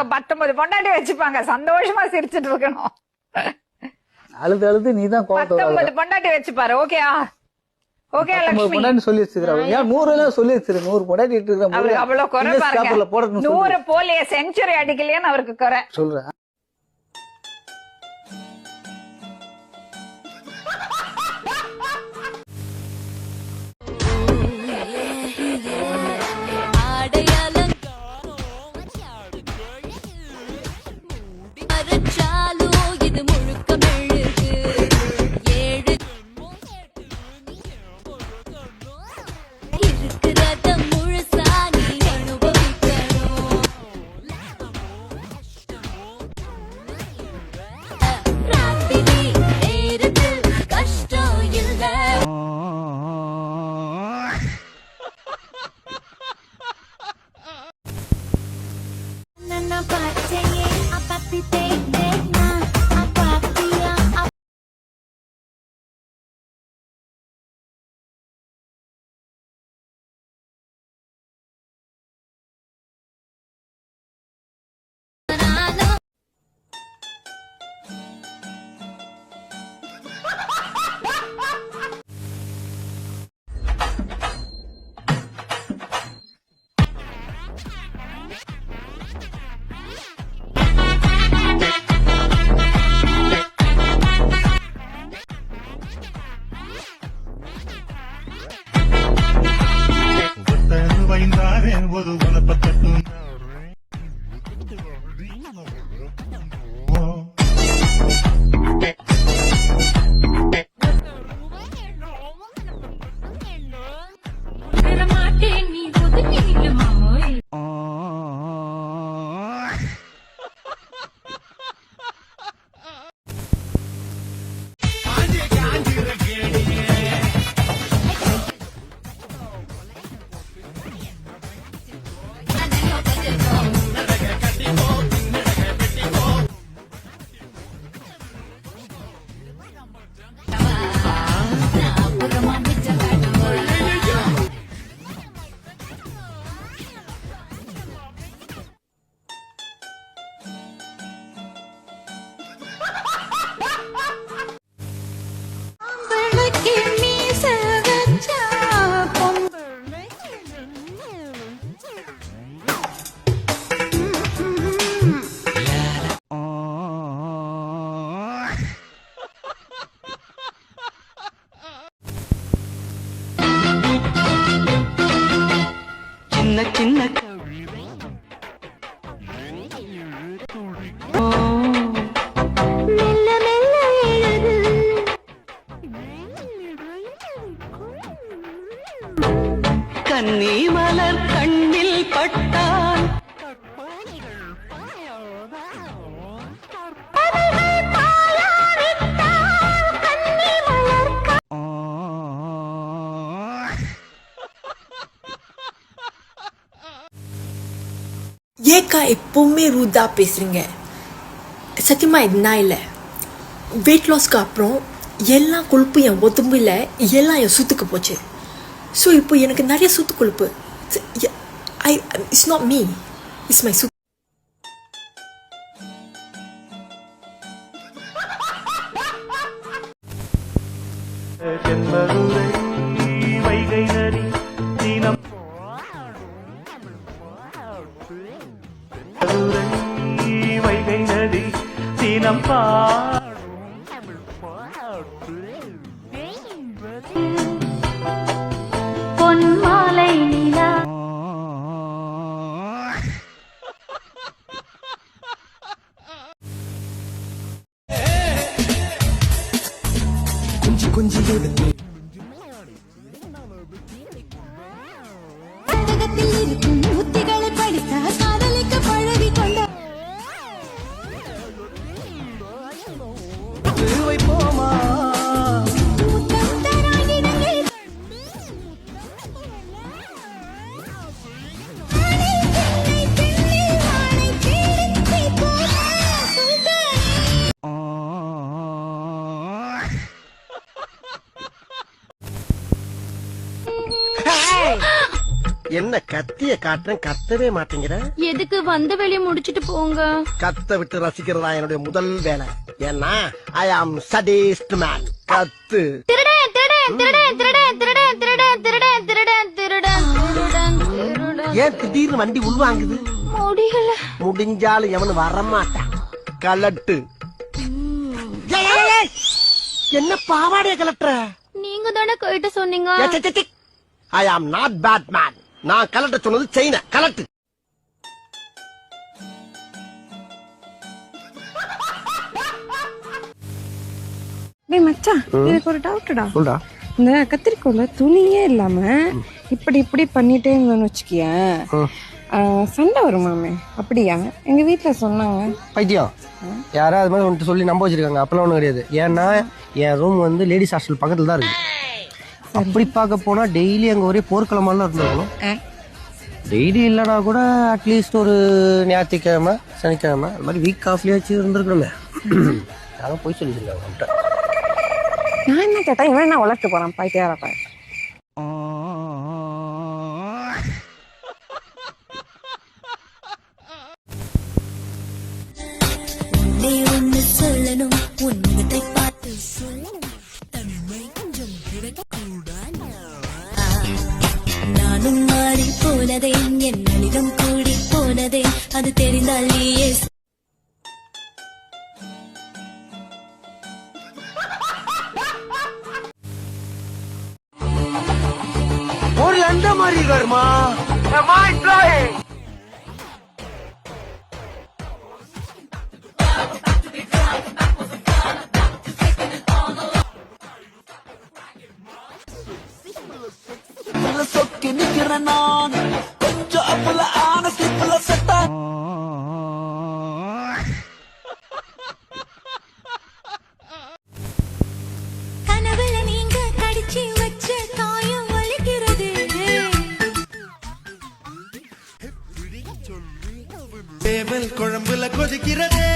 அவங்க பத்தொன்பது பொண்டாட்டி வச்சுப்பாங்க. சந்தோஷமா சிரிச்சிட்டு இருக்கணும். அழுது அழுது நீ தான் பத்தொன்பது பொண்டாட்டி வச்சுப்பாரு. ஓகேயா ஓகே லட்சுமி சொல்லி வச்சிருக்காங்க ஏன் நூறு எல்லாம் சொல்லி நூறு பொண்டாட்டி இட்டு அவ்வளவு குறை பாருங்க நூறு போலிய செஞ்சுரி அடிக்கலையேன்னு அவருக்கு குறை. சொல்றேன். சின்ன சின்ன மெல்ல கன்னி மலர் கண்ணில் பட்டா ஏக்கா எப்பவுமே ரூதா பேசுறீங்க. சத்தியமா இது நான் இல்லை. வெயிட் லாஸ்க்கு அப்புறம் எல்லா கொழுப்பும் என் உடம்புல எல்லாம் என் சுத்துக்கு போச்சு. ஸோ இப்போ எனக்கு நிறைய சுத்து கொழுப்பு. I it's not me it's my சுத்து. சீனம் பா பொன்மாலை நிலா புத்தகத்தில் இருக்கும் என்ன கத்திய காட்டுறேன் கத்தவே மாட்டேங்கிற? எதுக்கு வந்த வேலையை முடிச்சிட்டு போங்க? கத்த விட்டு ரசிக்கிறதா என்னுடைய முதல் வேலை. ஏன்னா ஐ ஆம் சடேஸ்ட் மேன் கத்து. திருடன் திருடன் திருடன் திருடன் திருடன் திருடன் திருடன் திருடன் திருடன். திருடன் ஏன் திடீர்னு வண்டி உள்வாங்குது? முடியல. முடிஞ்சாலும் எவனு வரமாட்டான். கலட்டு. என்ன பாவாடைய கலட்டுற? நீங்க தானே கேட்டு சொன்னீங்க? ஐ ஆம் நாட் பேட் மேன் நான் கலட்ட சொன்னது செயின கலட்டு. டேய் மச்சான் எனக்கு ஒரு டவுட்டுடா சொல்றா இந்த கத்திரிக்கோல துணியே இல்லாம இப்படி இப்படி பண்ணிட்டே இருந்தோம்னு வச்சுக்கியேன் ஆஹ், சண்டை வருமாமே அப்படியா? எங்க வீட்ல சொன்னாங்க. பைத்தியம். யாராவது மாதிரி ஒன்று சொல்லி நம்ப வச்சிருக்காங்க. அப்பெல்லாம் ஒன்றும் கிடையாது. ஏன்னா என் ரூம் வந்து லேடிஸ் ஹாஸ்டல் பக்கத்துல தான் இருக்கு. அப்படி பார்க்க போனா டெய்லி அங்க ஒரே போர்க்களமெல்லாம் இருந்திருக்கணும். டெய்லி இல்லைனா கூட அட்லீஸ்ட் ஒரு ஞாயிற்றுக்கிழமை சனிக்கிழமை அது மாதிரி வீக் ஆஃப்லேயாச்சும் இருந்திருக்கணுமே. யாரும் போய் சொல்லியிருக்காங்க அவன்கிட்ட நான் என்ன கேட்டா இவன் என்ன வளர்த்து போறான் பைத்தியாரப்பா வேகம் கூடி போனதே அது தெரிந்தால் ஒரு எந்த மாதிரி கர்மா. சொக்கி நிக்கிறேன் நான். வருமா கனவுல நீங்க கடிச்சு வச்ச காயம் வலிக்கிறது. டேபிள் குழம்புல கொதிக்கிறதே.